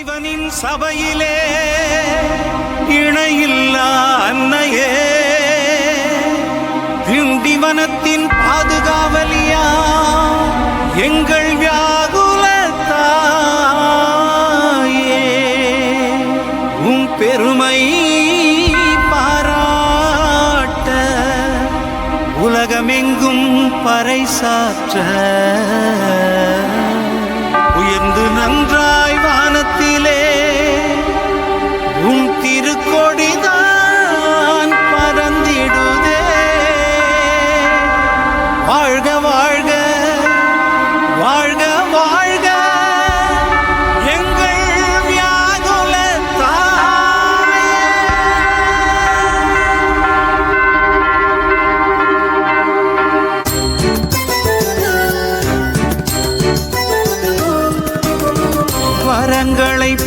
இறைவனின் சபையிலே இணையில்லா அன்னையே. திண்டிவனத்தின் பாதுகாவலியா எங்கள் வியாகுல உம் பெருமை பாராட்ட உலகமெங்கும் பறைசாற்ற. உயர்ந்து நன்றாய்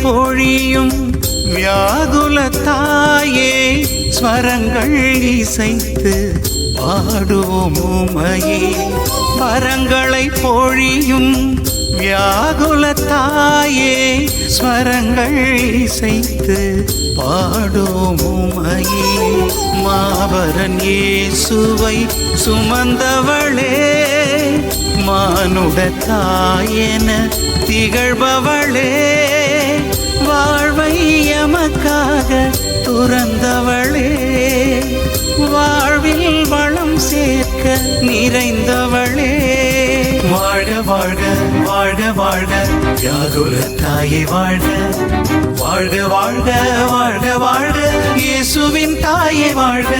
பொழியும் வியாகுலத்தாயே ஸ்வரங்கள் இசைத்து பாடுவோம் உமையே. வரங்களை பொழியும் வியாகுலத்தாயே ஸ்வரங்கள் இசைத்து பாடுவோம் உமையே. மாபரன் இயேசுவை சுமந்தவளே மானுட தாயென திகழ்பவளே. வாழ்வை எமக்காக துறந்தவளே. வாழ்வில் வளம் சேர்க்க நிறைந்தவளே. வாழ்க வாழ்க வாழ்க வாழ்க யாகுல தாயே வாழ்க வாழ்க வாழ்க வாழ்க வாழ்க இயேசுவின் தாயே வாழ்க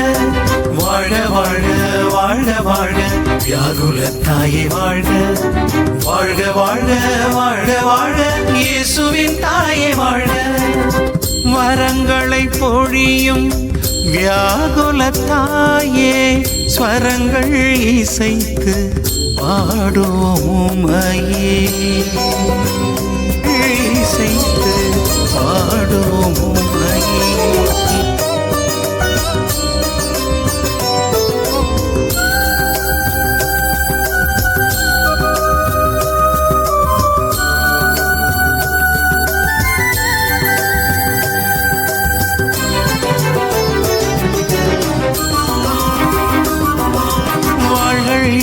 வாழ்க வாழ்க வாழ்க வாழ்க தியாகுல தாயே வாழ்க. வாழ்க வாழ்க வாழ்க வாழ்க. இயேசுவின் தாயே வாழ்க. வரங்களை பொழியும் வியாகுல தாயே. ஸ்வரங்கள் இசைத்து பாடுவோம் உமையே இசைத்து பாடுவோம் உமையே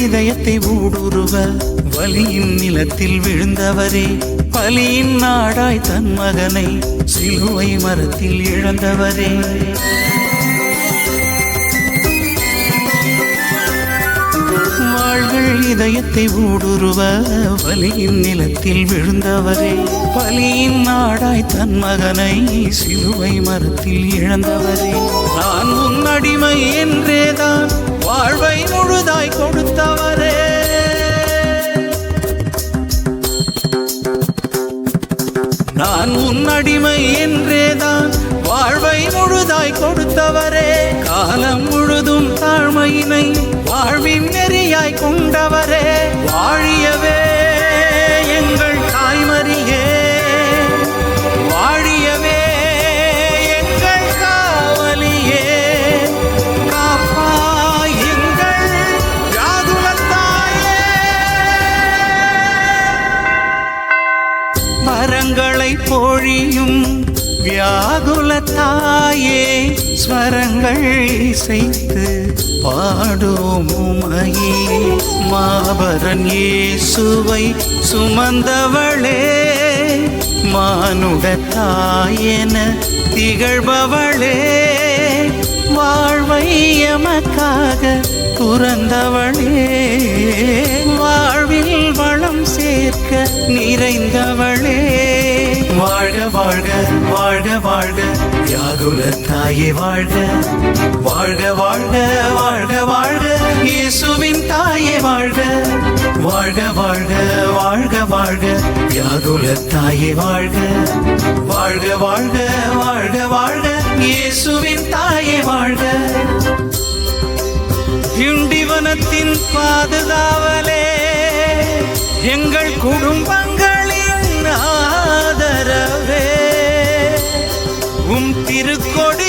இதயத்தை ஊடுருவ. வலியின் நிலத்தில் விழுந்தவரே. பலியின் நாடாய் தன் மகனை சிலுவை மரத்தில் இழந்தவரே. வாள்கள் இதயத்தை ஊடுருவ. வலியின் நிலத்தில் விழுந்தவரே. பலியின் நாடாய் தன் மகனை சிலுவை மரத்தில் இழந்தவரே. நான் உன் அடிமை என்றேதான். வாழ் அடிமை என்றேதான். வாழ்வை முழுதாய் கொடுத்தவரே காலம் முழுதும் தாழ்மையினை வாழ்வின் நெறியாய் கொண்டவரே. வாழியவே பொழியும் வியாகுலத்தாயே ஸ்வரங்கள் இசைத்து பாடும் உமையே. மாபரன் இயேசுவை சுமந்தவளே மானுட திகழ்பவளே. வாழ்வை எமக்காக புறந்தவளே வாழ்வில் வளம் சேர்க்க நிறைந்தவளே. வாழ்க வாழ்க வாழ்க. வாழ்க யாகுல தாயே வாழ்க. வாழ்க வாழ்க வாழ்க வாழ்க. இயேசுவின் தாயே வாழ்க. வாழ்க வாழ்க வாழ்க வாழ்க. யாகுல தாயே வாழ்க. வாழ்க வாழ்க வாழ்க வாழ்க. இயேசுவின் தாயே வாழ்க. இண்டிவனத்தின் பாதுகாவலே. எங்கள் குடும்பங்கள் ஆதரவே. உம் திருக்கொடி